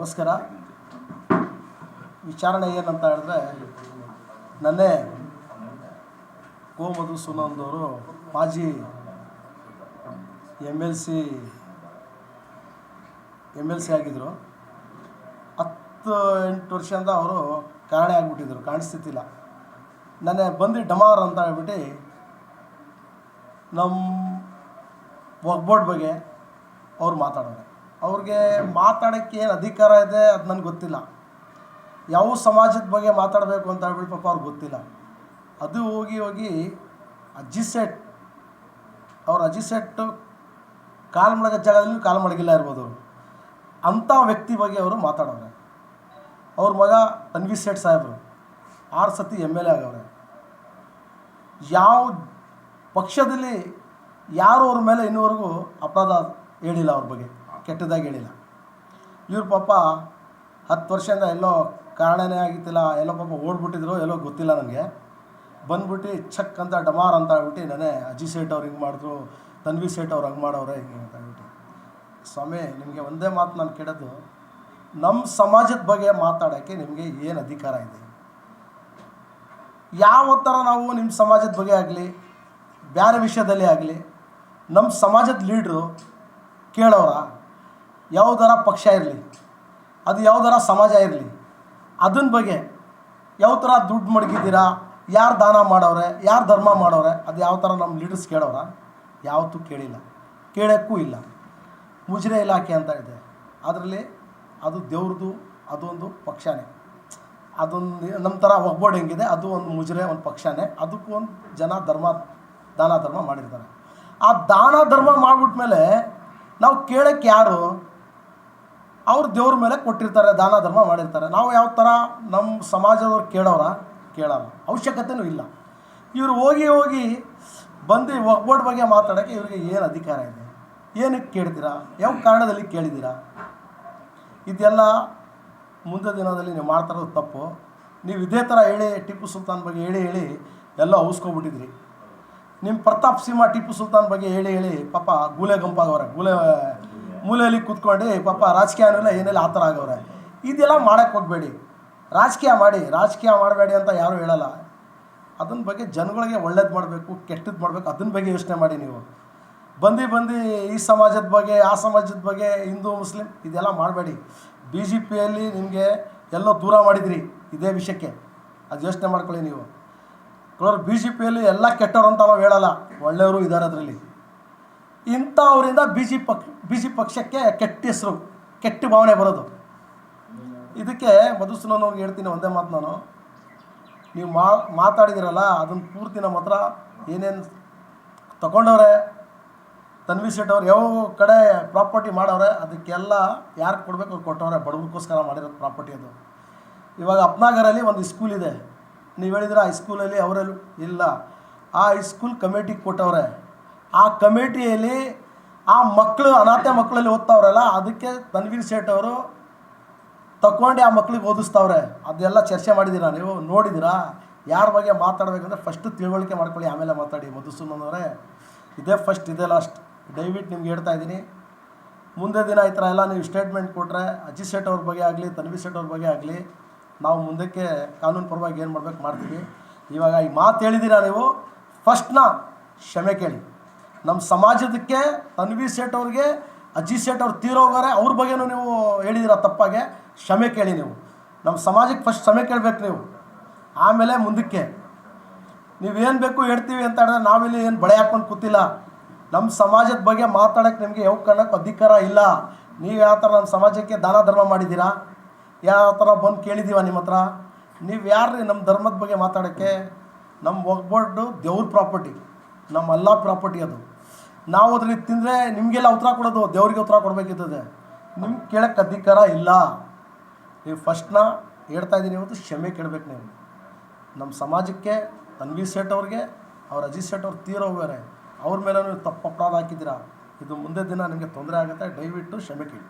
ನಮಸ್ಕಾರ. ವಿಚಾರಣೆ ಏನಂತ ಹೇಳಿದ್ರೆ, ನನ್ನೇ ಗೋಮಧು ಸುನಂದವರು ಮಾಜಿ M L C M L C ಆಗಿದ್ದರು ಹತ್ತು ಎಂಟು ವರ್ಷದಿಂದ ಅವರು ಕಾರಣ ಆಗಿಬಿಟ್ಟಿದ್ರು ಕಾಣಿಸ್ತಿದ್ದಿಲ್ಲ ನನ್ನೆ ಬಂದು ಡಮಾರ್ ಅಂತ ಹೇಳ್ಬಿಟ್ಟು ನಮ್ಮ ಒಗ್ಬೋರ್ಡ್ ಬಗ್ಗೆ ಅವ್ರು ಮಾತಾಡೋರೆ ಅವ್ರಿಗೆ ಮಾತಾಡೋಕ್ಕೆ ಏನು ಅಧಿಕಾರ ಇದೆ ಅದು ನನಗೆ ಗೊತ್ತಿಲ್ಲ. ಯಾವ ಸಮಾಜದ ಬಗ್ಗೆ ಮಾತಾಡಬೇಕು ಅಂತ ಹೇಳ್ಬಿಟ್ಟು ಪಾಪ ಅವ್ರಿಗೆ ಗೊತ್ತಿಲ್ಲ. ಅದು ಹೋಗಿ ಹೋಗಿ ಅಜ್ಜಿಸೆಟ್ ಅವ್ರ ಅಜಿಸೆಟ್ಟು ಕಾಲು ಮಡಗ ಜಾಗದಲ್ಲಿ ಕಾಲು ಮಡಗಿಲ್ಲ ಇರ್ಬೋದು. ಅಂಥ ವ್ಯಕ್ತಿ ಬಗ್ಗೆ ಅವರು ಮಾತಾಡೋರೆ ಅವ್ರ ಮಗ ತನ್ವಿ ಸೇಠ್ ಸಾಹೇಬರು ಆರು ಸತಿ ಎಂ ಎಲ್ ಎ ಆಗವ್ರೆ. ಯಾವ ಪಕ್ಷದಲ್ಲಿ ಯಾರು ಅವ್ರ ಮೇಲೆ ಇನ್ನೂವರೆಗೂ ಅಪರಾಧ ಹೇಳಿಲ್ಲ ಅವ್ರ ಬಗ್ಗೆ. ಕೆಟ್ಟದಾಗಿ ಹೇಳಿಲ್ಲ. ಇವ್ರ ಪಾಪ ಹತ್ತು ವರ್ಷದಿಂದ ಎಲ್ಲೋ ಕಾರಣನೇ ಆಗಿತ್ತಿಲ್ಲ, ಎಲ್ಲೋ ಪಾಪ ಓಡ್ಬಿಟ್ಟಿದ್ರು ಎಲ್ಲೋ ಗೊತ್ತಿಲ್ಲ ನನಗೆ. ಬಂದ್ಬಿಟ್ಟು ಚಕ್ ಅಂತ ಡಮಾರ್ ಅಂತ ಹೇಳ್ಬಿಟ್ಟು ನಾನೇ ಅಜಿ ಸೇಠ್ ಅವ್ರು ಹಿಂಗೆ ಮಾಡಿದ್ರು, ತನ್ವಿ ಸೇಠ್ ಅವ್ರು ಹಂಗೆ ಮಾಡೋರೆ ಹಿಂಗೆ ಅಂತ ಹೇಳ್ಬಿಟ್ಟು ಸ್ವಾಮಿ, ನಿಮಗೆ ಒಂದೇ ಮಾತು ನಾನು ಕೇಳೋದು ನಮ್ಮ ಸಮಾಜದ ಬಗ್ಗೆ ಮಾತಾಡೋಕ್ಕೆ ನಿಮಗೆ ಏನು ಅಧಿಕಾರ ಇದೆ? ಯಾವ ಥರ ನಾವು ನಿಮ್ಮ ಸಮಾಜದ ಬಗ್ಗೆ ಆಗಲಿ ಬೇರೆ ವಿಷಯದಲ್ಲಿ ಆಗಲಿ ನಮ್ಮ ಸಮಾಜದ ಲೀಡ್ರು ಕೇಳೋರ? ಯಾವುದರ ಪಕ್ಷ ಇರಲಿ, ಅದು ಯಾವುದರ ಸಮಾಜ ಇರಲಿ ಅದನ್ನ ಬಗ್ಗೆ ಯಾವ ಥರ ದುಡ್ಡು ಮಡಗಿದ್ದೀರಾ, ಯಾರು ದಾನ ಮಾಡೋರೆ ಯಾರು ಧರ್ಮ ಮಾಡೋರೆ ಅದು ಯಾವ ಥರ ನಮ್ಮ ಲೀಡರ್ಸ್ ಕೇಳೋರ? ಯಾವತ್ತೂ ಕೇಳಿಲ್ಲ. ಕೇಳೋಕ್ಕೂ ಇಲ್ಲ. ಮುಜರೆ ಇಲಾಖೆ ಅಂತ ಇದೆ. ಅದರಲ್ಲಿ ಅದು ದೇವ್ರದ್ದು ಅದೊಂದು ಪಕ್ಷನೇ. ಅದೊಂದು ನಮ್ಮ ಥರ ಒಗ್ಬೋರ್ಡ್ ಹೆಂಗಿದೆ, ಅದು ಒಂದು ಮುಜರೆ, ಒಂದು ಪಕ್ಷನೇ. ಅದಕ್ಕೂ ಒಂದು ಜನ ಧರ್ಮ, ದಾನ ಧರ್ಮ ಮಾಡಿರ್ತಾರೆ. ಆ ದಾನ ಧರ್ಮ ಮಾಡಿಬಿಟ್ಮೇಲೆ ನಾವು ಕೇಳೋಕ್ಕೆ ಯಾರು? ಅವ್ರು ದೇವ್ರ ಮೇಲೆ ಕೊಟ್ಟಿರ್ತಾರೆ, ದಾನ, ಧರ್ಮ ಮಾಡಿರ್ತಾರೆ. ನಾವು ಯಾವ ಥರ ನಮ್ಮ ಸಮಾಜದವ್ರು ಕೇಳೋರ? ಕೇಳಲ್ಲ. ಅವಶ್ಯಕತೆಯೂ ಇಲ್ಲ. ಇವರು ಹೋಗಿ ಹೋಗಿ ಬಂದು ಒಗ್ಬೋರ್ಡ್ ಬಗ್ಗೆ ಮಾತಾಡೋಕ್ಕೆ ಇವರಿಗೆ ಏನು ಅಧಿಕಾರ ಇದೆ? ಏನಕ್ಕೆ ಕೇಳ್ತೀರಾ? ಯಾವ ಕಾರಣದಲ್ಲಿ ಕೇಳಿದ್ದೀರಾ? ಇದೆಲ್ಲ ಮುಂದೆ ದಿನದಲ್ಲಿ ನೀವು ಮಾಡ್ತಾರೋದು ತಪ್ಪು. ನೀವು ಇದೇ ಥರ ಹೇಳಿ, ಟಿಪ್ಪು ಸುಲ್ತಾನ್ ಬಗ್ಗೆ ಹೇಳಿ ಹೇಳಿ ಎಲ್ಲ ಔಸ್ಕೊಬಿಟ್ಟಿದ್ರಿ ನಿಮ್ಮ ಪ್ರತಾಪ್ ಸಿಂಹ ಟಿಪ್ಪು ಸುಲ್ತಾನ್ ಬಗ್ಗೆ ಹೇಳಿ ಹೇಳಿ ಪಾಪ ಗೂಲೆ ಗಂಪಾಗವ್ರೆ ಗೂಲೆ ಮೂಲೆಯಲ್ಲಿ ಕೂತ್ಕೊಂಡು, ಪಾಪ ರಾಜಕೀಯ ಅನ್ನೋಲ್ಲ ಏನೆಲ್ಲ ಆ ಥರ ಆಗವ್ರೆ. ಇದೆಲ್ಲ ಮಾಡೋಕ್ಕೆ ಹೋಗಬೇಡಿ. ರಾಜಕೀಯ ಮಾಡಿ, ರಾಜಕೀಯ ಮಾಡಬೇಡಿ ಅಂತ ಯಾರೂ ಹೇಳಲ್ಲ. ಅದನ್ನ ಬಗ್ಗೆ ಜನಗಳಿಗೆ ಒಳ್ಳೇದು ಮಾಡಬೇಕು ಕೆಟ್ಟದ್ದು ಮಾಡಬೇಕು ಅದನ್ನ ಬಗ್ಗೆ ಯೋಚನೆ ಮಾಡಿ ನೀವು. ಬಂದು ಬಂದು ಈ ಸಮಾಜದ ಬಗ್ಗೆ, ಆ ಸಮಾಜದ ಬಗ್ಗೆ, ಹಿಂದೂ, ಮುಸ್ಲಿಂ, ಇದೆಲ್ಲ ಮಾಡಬೇಡಿ. ಬಿ ಜೆ ಪಿಯಲ್ಲಿ ನಿಮಗೆ ಎಲ್ಲೋ ದೂರ ಮಾಡಿದ್ರಿ ಇದೇ ವಿಷಯಕ್ಕೆ. ಅದು ಯೋಚನೆ ಮಾಡ್ಕೊಳ್ಳಿ ನೀವು. ಕೆಲವರು ಬಿ ಜೆ ಪಿಯಲ್ಲಿ ಎಲ್ಲ ಕೆಟ್ಟವರು ಅಂತ ನಾವು ಹೇಳಲ್ಲ. ಒಳ್ಳೆಯವರು ಇದ್ದಾರೆ ಅದರಲ್ಲಿ. ಇಂಥವರಿಂದ ಬಿ ಜಿ ಪಕ್ ಬಿ ಜಿ ಪಕ್ಷಕ್ಕೆ ಕೆಟ್ಟ ಹೆಸರು, ಕೆಟ್ಟ ಭಾವನೆ ಬರೋದು. ಇದಕ್ಕೆ ಅವ್ರಿಗೆ ಹೇಳ್ತೀನಿ ಒಂದೇ ಮಾತು ನಾನು. ನೀವು ಮಾ, ಮಾತಾಡಿದಿರಲ್ಲ ಅದನ್ನು ಪೂರ್ತಿ ನಮ್ಮ ಹತ್ರ ಏನೇನು ತಗೊಂಡವ್ರೆ ತನ್ವಿ ಶೆಟ್ಟವ್ರು ಯಾವ ಕಡೆ ಪ್ರಾಪರ್ಟಿ ಮಾಡವ್ರೆ, ಅದಕ್ಕೆಲ್ಲ ಯಾರು ಕೊಡಬೇಕು ಅವ್ರು ಕೊಟ್ಟವ್ರೆ, ಬಡವ್ರಿಗೋಸ್ಕರ ಮಾಡಿರೋದು ಪ್ರಾಪರ್ಟಿ ಅದು. ಇವಾಗ ಅಪ್ನಾಗರಲ್ಲಿ ಒಂದು ಸ್ಕೂಲ್ ಇದೆ. ನೀವು ಹೇಳಿದ್ರೆ ಆ ಸ್ಕೂಲಲ್ಲಿ ಅವರಲ್ಲಿ ಇಲ್ಲ. ಆ ಸ್ಕೂಲ್ ಕಮಿಟಿಗೆ ಕೊಟ್ಟವ್ರೆ ಆ ಕಮಿಟಿಯಲ್ಲಿ ಆ ಮಕ್ಕಳು, ಅನಾಥ ಮಕ್ಕಳಲ್ಲಿ ಓದ್ತಾವ್ರಲ್ಲ, ಅದಕ್ಕೆ ತನ್ವೀರ್ ಸೇಠ್ ಅವರು ಆ ಮಕ್ಳಿಗೆ ಓದಿಸ್ತಾವ್ರೆ. ಅದೆಲ್ಲ ಚರ್ಚೆ ಮಾಡಿದ್ದೀರಾ ನೀವು? ನೋಡಿದ್ದೀರಾ? ಯಾರ ಬಗ್ಗೆ ಮಾತಾಡಬೇಕಂದ್ರೆ ಫಸ್ಟು ತಿಳುವಳಿಕೆ ಮಾಡ್ಕೊಳ್ಳಿ, ಆಮೇಲೆ ಮಾತಾಡಿ. ಮಧುಸೂದನ್ ಅವರೇ, ಇದೇ ಫಸ್ಟ್ ಇದೇ ಲಾಸ್ಟ್ ದಯವಿಟ್ಟು ನಿಮ್ಗೆ ಹೇಳ್ತಾ ಇದ್ದೀನಿ. ಮುಂದೆ ದಿನ ಈ ಥರ ಎಲ್ಲ ನೀವು ಸ್ಟೇಟ್ಮೆಂಟ್ ಕೊಟ್ಟರೆ ಅಜಿತ್ ಸೇಠ್ ಅವ್ರ ಬಗ್ಗೆ ಆಗಲಿ ತನ್ವಿ ಸೇಠ್ ಅವ್ರ ಬಗ್ಗೆ ಆಗಲಿ, ನಾವು ಮುಂದಕ್ಕೆ ಕಾನೂನು ಪರವಾಗಿ ಏನು ಮಾಡ್ಬೇಕು ಮಾಡ್ತೀವಿ. ಇವಾಗ ಈ ಮಾತು ಹೇಳಿದ್ದೀರಾ ನೀವು? ಫಸ್ಟ್ನ ಕ್ಷಮೆ ಕೇಳಿ. ನಮ್ಮ ಸಮಾಜದಕ್ಕೆ ತನ್ವಿ ಸೇಠ್ ಅವ್ರಿಗೆ ಅಜ್ಜಿ ಸೇಠ್ ಅವ್ರು ತೀರೋಗಾರೆ ಅವ್ರ ಬಗ್ಗೆನೂ ನೀವು ಹೇಳಿದಿರ ತಪ್ಪಾಗೆ. ಕ್ಷಮೆ ಕೇಳಿ ನೀವು. ನಮ್ಮ ಸಮಾಜಕ್ಕೆ ಫಸ್ಟ್ ಕ್ಷಮೆ ಕೇಳಬೇಕು ನೀವು. ಆಮೇಲೆ ಮುಂದಕ್ಕೆ. ನೀವೇನು ಬೇಕು ಹೇಳ್ತೀವಿ ಅಂತ ಹೇಳಿದ್ರೆ ನಾವಿಲ್ಲಿ ಏನು ಬಳೆ ಹಾಕ್ಕೊಂಡು ಕೂತಿಲ್ಲ. ನಮ್ಮ ಸಮಾಜದ ಬಗ್ಗೆ ಮಾತಾಡೋಕ್ಕೆ ನಿಮಗೆ ಯಾವ ಕಾರಣಕ್ಕೂ ಅಧಿಕಾರ ಇಲ್ಲ. ನೀವು ಯಾವ ಥರ ನಮ್ಮ ಸಮಾಜಕ್ಕೆ ದಾನ ಧರ್ಮ ಮಾಡಿದ್ದೀರಾ ಯಾವ ಥರ ಬಂದು ಕೇಳಿದ್ದೀವ ನಿಮ್ಮ ಹತ್ರ? ನೀವು ಯಾರು ನಮ್ಮ ಧರ್ಮದ ಬಗ್ಗೆ ಮಾತಾಡೋಕ್ಕೆ? ನಮ್ಮ ಒಗ್ಬೋರ್ಡು ದೇವ್ರ ಪ್ರಾಪರ್ಟಿ ನಮ್ಮ ಅಲ್ಲ ಪ್ರಾಪರ್ಟಿ ಅದು. ನಾವು ಅದ್ರಲ್ಲಿ ತಿಂದರೆ ನಿಮಗೆಲ್ಲ ಉತ್ತರ ಕೊಡೋದು, ದೇವ್ರಿಗೆ ಉತ್ತರ ಕೊಡಬೇಕಿರ್ತದೆ ನಿಮ್ಗೆ ಕೇಳೋಕ್ಕೆ ಅಧಿಕಾರ ಇಲ್ಲ. ನೀವು ಫಸ್ಟ್ನ ಹೇಳ್ತಾ ಇದ್ದೀನಿ ಇವತ್ತು, ಕ್ಷಮೆ ಕೇಳಬೇಕು ನೀವು. ನಮ್ಮ ಸಮಾಜಕ್ಕೆ ತನ್ವೀರ್ ಸೇಠ್ ಅವ್ರಿಗೆ, ಅವ್ರ ಅಜಿತ್ ಸೇಠ್ ಅವ್ರು ತೀರೋಗ್ಯಾರೆ ಅವ್ರ ಮೇಲೆ ನೀವು ತಪ್ಪು ಅಪರಾಧ ಹಾಕಿದ್ದೀರಾ. ಇದು ಮುಂದೆ ದಿನ ನಿಮಗೆ ತೊಂದರೆ ಆಗುತ್ತೆ, ದಯವಿಟ್ಟು ಕ್ಷಮೆ ಕೇಳಿ.